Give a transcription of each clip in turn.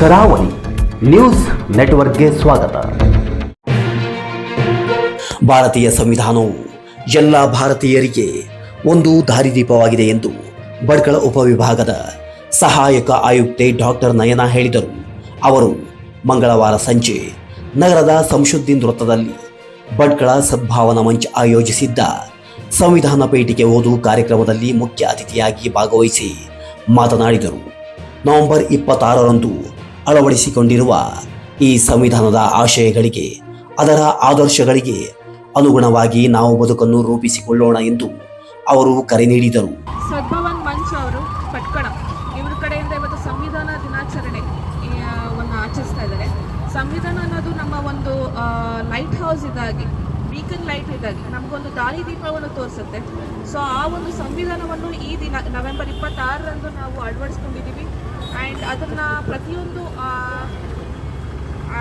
ಕರಾವಳಿ ನ್ಯೂಸ್ ನೆಟ್ವರ್ಕ್ಗೆ ಸ್ವಾಗತ. ಭಾರತೀಯ ಸಂವಿಧಾನವು ಎಲ್ಲ ಭಾರತೀಯರಿಗೆ ಒಂದು ದಾರಿದೀಪವಾಗಿದೆ ಎಂದು ಬಡ್ಕಳ ಉಪವಿಭಾಗದ ಸಹಾಯಕ ಆಯುಕ್ತೆ ಡಾಕ್ಟರ್ ನಯನ ಹೇಳಿದರು. ಅವರು ಮಂಗಳವಾರ ಸಂಜೆ ನಗರದ ಸಂಶುದ್ದೀನ್ ವೃತ್ತದಲ್ಲಿ ಬಡ್ಕಳ ಸದ್ಭಾವನಾ ಮಂಚ್ ಆಯೋಜಿಸಿದ್ದ ಸಂವಿಧಾನ ಪೇಟಿಗೆ ಓದು ಕಾರ್ಯಕ್ರಮದಲ್ಲಿ ಮುಖ್ಯ ಅತಿಥಿಯಾಗಿ ಭಾಗವಹಿಸಿ ಮಾತನಾಡಿದರು. ನವೆಂಬರ್ ಇಪ್ಪತ್ತಾರರಂದು ಅಳವಡಿಸಿಕೊಂಡಿರುವ ಈ ಸಂವಿಧಾನದ ಆಶಯಗಳಿಗೆ, ಅದರ ಆದರ್ಶಗಳಿಗೆ ಅನುಗುಣವಾಗಿ ನಾವು ಬದುಕನ್ನು ರೂಪಿಸಿಕೊಳ್ಳೋಣ ಎಂದು ಅವರು ಕರೆ ನೀಡಿದರು. ಸದ್ಭವನ್ ಮಂಚ್ ಅವರು ಪಟ್ಕಣ ಇವ್ರ ಕಡೆಯಿಂದ ಇವತ್ತು ಸಂವಿಧಾನ ದಿನಾಚರಣೆ ಆಚರಿಸ್ತಾ ಇದ್ದಾರೆ. ಸಂವಿಧಾನ ಅನ್ನೋದು ನಮ್ಮ ಒಂದು ಲೈಟ್ ಹೌಸ್ ಇದಾಗಿ ಬೀಕನ್ ಲೈಟ್ ಇದಾಗಿ ನಮಗೊಂದು ದಾರಿ ದೀಪವನ್ನು ತೋರಿಸುತ್ತೆ. ಸೊ ಆ ಒಂದು ಸಂವಿಧಾನವನ್ನು ಈ ದಿನ, ನವೆಂಬರ್ ಇಪ್ಪತ್ತಾರರಂದು ನಾವು ಅಳವಡಿಸ್ಕೊಂಡಿದ್ದೀವಿ. ಆ್ಯಂಡ್ ಅದನ್ನು ಪ್ರತಿಯೊಂದು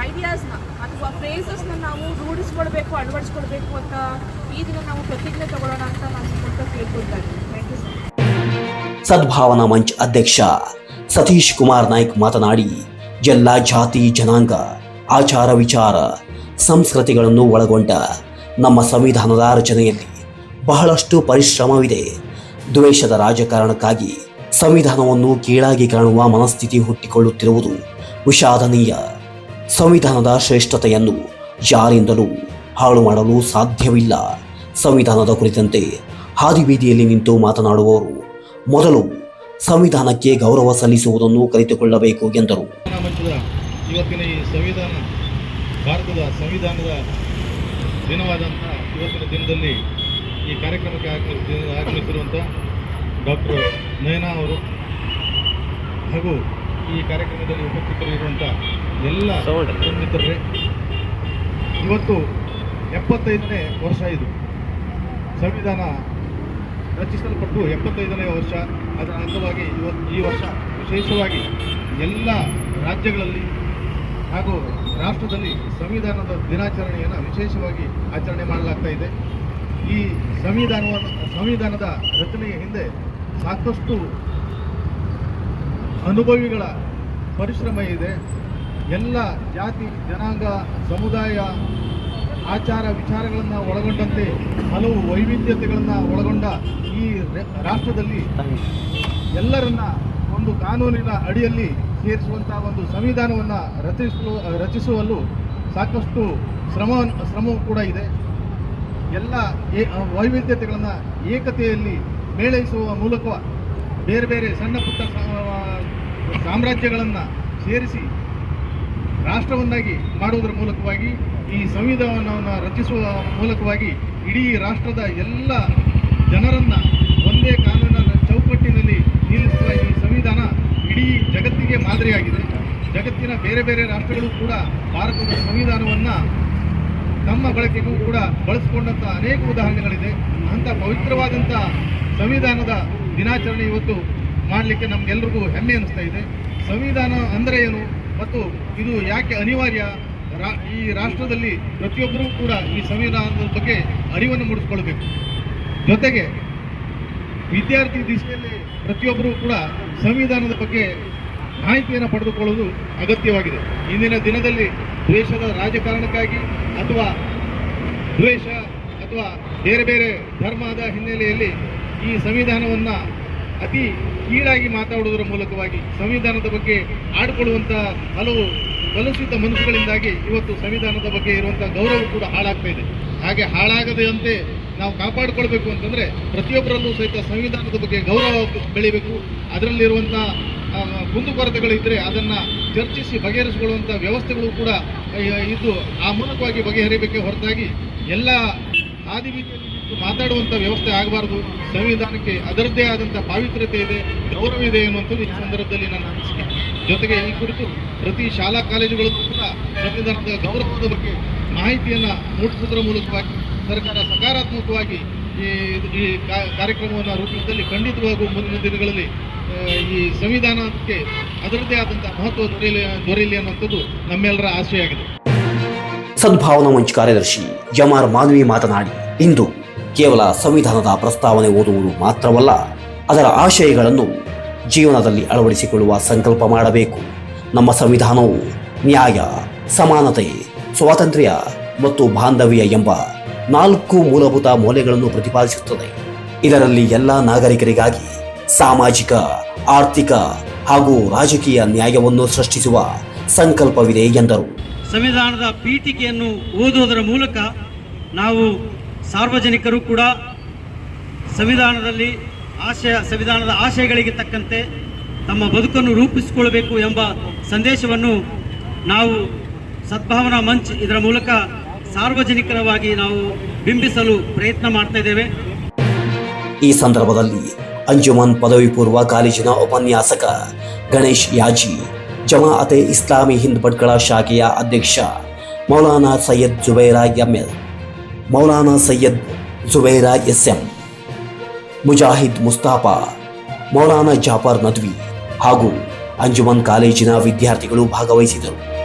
ಐಡಿಯಾಸ್ನ ಅಥವಾ ಫ್ರೇಸಸ್ನ ನಾವು ರೂಢಿಸ್ಕೊಳ್ಬೇಕು, ಅಳವಡಿಸ್ಕೊಳ್ಬೇಕು ಅಂತ ಈ ದಿನ ನಾವು ಪ್ರತಿಜ್ಞೆ ತಗೊಳ್ಳೋಣ ಅಂತ ನಾನು ಮೂಲಕ ಕೇಳ್ಕೊಳ್ತಾ thank you sir Sadbhavana Manch ಅಧ್ಯಕ್ಷ ಸತೀಶ್ ಕುಮಾರ್ ನಾಯ್ಕ್ ಮಾತನಾಡಿ, ಎಲ್ಲ ಜಾತಿ ಜನಾಂಗ, ಆಚಾರ ವಿಚಾರ, ಸಂಸ್ಕೃತಿಗಳನ್ನು ಒಳಗೊಂಡ ನಮ್ಮ ಸಂವಿಧಾನದ ರಚನೆಯಲ್ಲಿ ಬಹಳಷ್ಟು ಪರಿಶ್ರಮವಿದೆ. ದ್ವೇಷದ ರಾಜಕಾರಣಕ್ಕಾಗಿ ಸಂವಿಧಾನವನ್ನು ಕೀಳಾಗಿ ಕಾಣುವ ಮನಸ್ಥಿತಿ ಹುಟ್ಟಿಕೊಳ್ಳುತ್ತಿರುವುದು ವಿಷಾದನೀಯ. ಸಂವಿಧಾನದ ಶ್ರೇಷ್ಠತೆಯನ್ನು ಯಾರಿಂದಲೂ ಹಾಳು ಮಾಡಲು ಸಾಧ್ಯವಿಲ್ಲ. ಸಂವಿಧಾನದ ಕುರಿತಂತೆ ಹಾದಿಬೀದಿಯಲ್ಲಿ ನಿಂತು ಮಾತನಾಡುವವರು ಮೊದಲು ಸಂವಿಧಾನಕ್ಕೆ ಗೌರವ ಸಲ್ಲಿಸುವುದನ್ನು ಕಲಿತುಕೊಳ್ಳಬೇಕು ಎಂದರು. ಇವತ್ತಿನ ಈ ಸಂವಿಧಾನ, ಭಾರತದ ಸಂವಿಧಾನದ ದಿನವಾದಂಥ ಇವತ್ತಿನ ದಿನದಲ್ಲಿ ಈ ಕಾರ್ಯಕ್ರಮಕ್ಕೆ ಆಗಮಿಸಿ ಆಗಮಿಸಿರುವಂಥ ಡಾಕ್ಟರ್ ನಯನಾ ಅವರು ಹಾಗೂ ಈ ಕಾರ್ಯಕ್ರಮದಲ್ಲಿ ಉಪಸ್ಥಿತರಿರುವಂಥ ಎಲ್ಲ ಮಿತ್ರರೇ ಇವತ್ತು ಎಪ್ಪತ್ತೈದನೇ ವರ್ಷ ಇದು. ಸಂವಿಧಾನ ರಚಿಸಲ್ಪಟ್ಟು ಎಪ್ಪತ್ತೈದನೇ ವರ್ಷ. ಅದರ ಅಂಗವಾಗಿ ಇವತ್ತು ಈ ವರ್ಷ ವಿಶೇಷವಾಗಿ ಎಲ್ಲ ರಾಜ್ಯಗಳಲ್ಲಿ ಹಾಗೂ ರಾಷ್ಟ್ರದಲ್ಲಿ ಸಂವಿಧಾನದ ದಿನಾಚರಣೆಯನ್ನು ವಿಶೇಷವಾಗಿ ಆಚರಣೆ ಮಾಡಲಾಗ್ತಾ ಇದೆ. ಈ ಸಂವಿಧಾನವನ್ನು ಸಂವಿಧಾನದ ರಚನೆಯ ಹಿಂದೆ ಸಾಕಷ್ಟು ಅನುಭವಿಗಳ ಪರಿಶ್ರಮ ಇದೆ. ಎಲ್ಲ ಜಾತಿ, ಜನಾಂಗ, ಸಮುದಾಯ ಆಚಾರ ವಿಚಾರಗಳನ್ನು ಒಳಗೊಂಡಂತೆ, ಹಲವು ವೈವಿಧ್ಯತೆಗಳನ್ನು ಒಳಗೊಂಡ ಈ ರಾಷ್ಟ್ರದಲ್ಲಿ ಎಲ್ಲರನ್ನ ಒಂದು ಕಾನೂನಿನ ಅಡಿಯಲ್ಲಿ ಸೇರಿಸುವಂತಹ ಒಂದು ಸಂವಿಧಾನವನ್ನು ರಚಿಸಲು ರಚಿಸುವಲ್ಲೂ ಸಾಕಷ್ಟು ಶ್ರಮ, ಶ್ರಮವೂ ಕೂಡ ಇದೆ. ಎಲ್ಲ ವೈವಿಧ್ಯತೆಗಳನ್ನು ಏಕತೆಯಲ್ಲಿ ಮೇಳೈಸುವ ಮೂಲಕ ಬೇರೆ ಬೇರೆ ಸಣ್ಣ ಪುಟ್ಟ ಸಾಮ್ರಾಜ್ಯಗಳನ್ನು ಸೇರಿಸಿ ರಾಷ್ಟ್ರವನ್ನಾಗಿ ಮಾಡುವುದರ ಮೂಲಕವಾಗಿ ಈ ಸಂವಿಧಾನವನ್ನು ರಚಿಸುವ ಮೂಲಕವಾಗಿ ಇಡೀ ರಾಷ್ಟ್ರದ ಎಲ್ಲ ಜನರನ್ನು ಒಂದೇ ಕಾನೂನಿನ ಚೌಕಟ್ಟಿನಲ್ಲಿ ನಿಲ್ಲಿಸುವ ಈ ಸಂವಿಧಾನ ಇಡೀ ಜಗತ್ತಿಗೆ ಮಾದರಿಯಾಗಿದೆ. ಜಗತ್ತಿನ ಬೇರೆ ಬೇರೆ ರಾಷ್ಟ್ರಗಳು ಕೂಡ ಭಾರತದ ಸಂವಿಧಾನವನ್ನು ತಮ್ಮ ಬಳಕೆಗೂ ಕೂಡ ಬಳಸಿಕೊಂಡಂಥ ಅನೇಕ ಉದಾಹರಣೆಗಳಿದೆ. ಅಂಥ ಪವಿತ್ರವಾದಂಥ ಸಂವಿಧಾನದ ದಿನಾಚರಣೆ ಇವತ್ತು ಮಾಡಲಿಕ್ಕೆ ನಮಗೆಲ್ರಿಗೂ ಹೆಮ್ಮೆ ಅನಿಸ್ತಾ ಇದೆ. ಸಂವಿಧಾನ ಅಂದರೆ ಏನು ಮತ್ತು ಇದು ಯಾಕೆ ಅನಿವಾರ್ಯ? ಈ ರಾಷ್ಟ್ರದಲ್ಲಿ ಪ್ರತಿಯೊಬ್ಬರೂ ಕೂಡ ಈ ಸಂವಿಧಾನದ ಬಗ್ಗೆ ಅರಿವನ್ನು ಮೂಡಿಸ್ಕೊಳ್ಬೇಕು. ಜೊತೆಗೆ ವಿದ್ಯಾರ್ಥಿ ದಿಶೆಯಲ್ಲಿ ಪ್ರತಿಯೊಬ್ಬರೂ ಕೂಡ ಸಂವಿಧಾನದ ಬಗ್ಗೆ ಮಾಹಿತಿಯನ್ನು ಪಡೆದುಕೊಳ್ಳುವುದು ಅಗತ್ಯವಾಗಿದೆ. ಇಂದಿನ ದಿನದಲ್ಲಿ ದ್ವೇಷದ ರಾಜಕಾರಣಕ್ಕಾಗಿ ಅಥವಾ ದ್ವೇಷ ಅಥವಾ ಬೇರೆ ಬೇರೆ ಧರ್ಮದ ಹಿನ್ನೆಲೆಯಲ್ಲಿ ಈ ಸಂವಿಧಾನವನ್ನು ಅತಿ ಕೀಳಾಗಿ ಮಾತಾಡುವುದರ ಮೂಲಕವಾಗಿ ಸಂವಿಧಾನದ ಬಗ್ಗೆ ಆಡಿಕೊಳ್ಳುವಂಥ ಹಲವು ಕಲುಷಿತ ಮನಸ್ಸುಗಳಿಂದಾಗಿ ಇವತ್ತು ಸಂವಿಧಾನದ ಬಗ್ಗೆ ಇರುವಂಥ ಗೌರವ ಕೂಡ ಹಾಳಾಗ್ತಾ ಇದೆ. ಹಾಗೆ ಹಾಳಾಗದಂತೆ ನಾವು ಕಾಪಾಡಿಕೊಳ್ಬೇಕು ಅಂತಂದರೆ ಪ್ರತಿಯೊಬ್ಬರಲ್ಲೂ ಸಹಿತ ಸಂವಿಧಾನದ ಬಗ್ಗೆ ಗೌರವ ಬೆಳಿಬೇಕು. ಅದರಲ್ಲಿರುವಂಥ ಕುಂದುಕೊರತೆಗಳಿದ್ದರೆ ಅದನ್ನು ಚರ್ಚಿಸಿ ಬಗೆಹರಿಸಿಕೊಳ್ಳುವಂಥ ವ್ಯವಸ್ಥೆಗಳು ಕೂಡ ಇದ್ದು ಆ ಮೂಲಕವಾಗಿ ಬಗೆಹರಿಬೇಕೆ ಹೊರತಾಗಿ ಎಲ್ಲ ಹಾದಿಬೀದಿಯಲ್ಲಿ ನಿಂತು ಮಾತಾಡುವಂಥ ವ್ಯವಸ್ಥೆ ಆಗಬಾರದು. ಸಂವಿಧಾನಕ್ಕೆ ಅದರದ್ದೇ ಆದಂಥ ಪಾವಿತ್ರ್ಯತೆ ಇದೆ, ಗೌರವ ಇದೆ ಎನ್ನುವಂಥದ್ದು ಈ ಸಂದರ್ಭದಲ್ಲಿ ನನ್ನ ಅನಿಸಿಕೆ. ಜೊತೆಗೆ ಈ ಕುರಿತು ಪ್ರತಿ ಶಾಲಾ ಕಾಲೇಜುಗಳಲ್ಲೂ ಕೂಡ ಸಂವಿಧಾನದ ಗೌರವದ ಬಗ್ಗೆ ಮಾಹಿತಿಯನ್ನು ಮೂಡಿಸುವುದರ ಮೂಲಕವಾಗಿ, ಸರ್ಕಾರ ಸಕಾರಾತ್ಮಕವಾಗಿ ಈ ಈ ಕಾರ್ಯಕ್ರಮವನ್ನು ರೂಪಿಸಿದಲ್ಲಿ ಖಂಡಿತವಾಗೂ ಮುಂದಿನ ದಿನಗಳಲ್ಲಿ ಈ ಸಂವಿಧಾನಕ್ಕೆ ಅದರದ್ದೇ ಆದಂಥ ಮಹತ್ವ ದೊರೆಯಲಿ ದೊರೆಯಲಿ ಅನ್ನುವಂಥದ್ದು ನಮ್ಮೆಲ್ಲರ ಆಶೆಯಾಗಿದೆ ಸದ್ಭಾವನಾ ಮಂಚ್ ಕಾರ್ಯದರ್ಶಿ ಜಮಾರ್ ಮಾಧವಿ ಮಾತನಾಡಿ, ಇಂದು ಕೇವಲ ಸಂವಿಧಾನದ ಪ್ರಸ್ತಾವನೆ ಓದುವುದು ಮಾತ್ರವಲ್ಲ, ಅದರ ಆಶಯಗಳನ್ನು ಜೀವನದಲ್ಲಿ ಅಳವಡಿಸಿಕೊಳ್ಳುವ ಸಂಕಲ್ಪ ಮಾಡಬೇಕು. ನಮ್ಮ ಸಂವಿಧಾನವು ನ್ಯಾಯ, ಸಮಾನತೆ, ಸ್ವಾತಂತ್ರ್ಯ ಮತ್ತು ಬಾಂಧವ್ಯ ಎಂಬ ನಾಲ್ಕು ಮೂಲಭೂತ ಮೌಲ್ಯಗಳನ್ನು ಪ್ರತಿಪಾದಿಸುತ್ತದೆ. ಇದರಲ್ಲಿ ಎಲ್ಲ ನಾಗರಿಕರಿಗಾಗಿ ಸಾಮಾಜಿಕ, ಆರ್ಥಿಕ ಹಾಗೂ ರಾಜಕೀಯ ನ್ಯಾಯವನ್ನು ಸೃಷ್ಟಿಸುವ ಸಂಕಲ್ಪವಿದೆ ಎಂದರು. ಸಂವಿಧಾನದ ಪೀಠಿಕೆಯನ್ನು ಓದುವುದರ ಮೂಲಕ ನಾವು ಸಾರ್ವಜನಿಕರು ಕೂಡ ಸಂವಿಧಾನದಲ್ಲಿ ಆಶಯ, ಸಂವಿಧಾನದ ಆಶಯಗಳಿಗೆ ತಕ್ಕಂತೆ ತಮ್ಮ ಬದುಕನ್ನು ರೂಪಿಸಿಕೊಳ್ಳಬೇಕು ಎಂಬ ಸಂದೇಶವನ್ನು ನಾವು ಸದ್ಭಾವನಾ ಮಂಚ್ ಇದರ ಮೂಲಕ ಸಾರ್ವಜನಿಕರವಾಗಿ ನಾವು ಬಿಂಬಿಸಲು ಪ್ರಯತ್ನ ಮಾಡ್ತಾ ಇದ್ದೇವೆ. ಈ ಸಂದರ್ಭದಲ್ಲಿ ಅಂಜುಮನ್ ಪದವಿ ಪೂರ್ವ ಕಾಲೇಜಿನ ಉಪನ್ಯಾಸಕ ಗಣೇಶ್ ಯಾಜಿ, ಜಮಾಅತೆ ಇಸ್ಲಾಮಿ ಹಿಂದ್ ಭಟ್ಗಳ ಶಾಖೆಯ ಅಧ್ಯಕ್ಷ Maulana Syed Zubaira M L Maulana Syed Zubaira S M Mujahid Mustafa Maulana Jafar Nadvi ಹಾಗೂ ಅಂಜುಮನ್ ಕಾಲೇಜಿನ ವಿದ್ಯಾರ್ಥಿಗಳು ಭಾಗವಹಿಸಿದರು.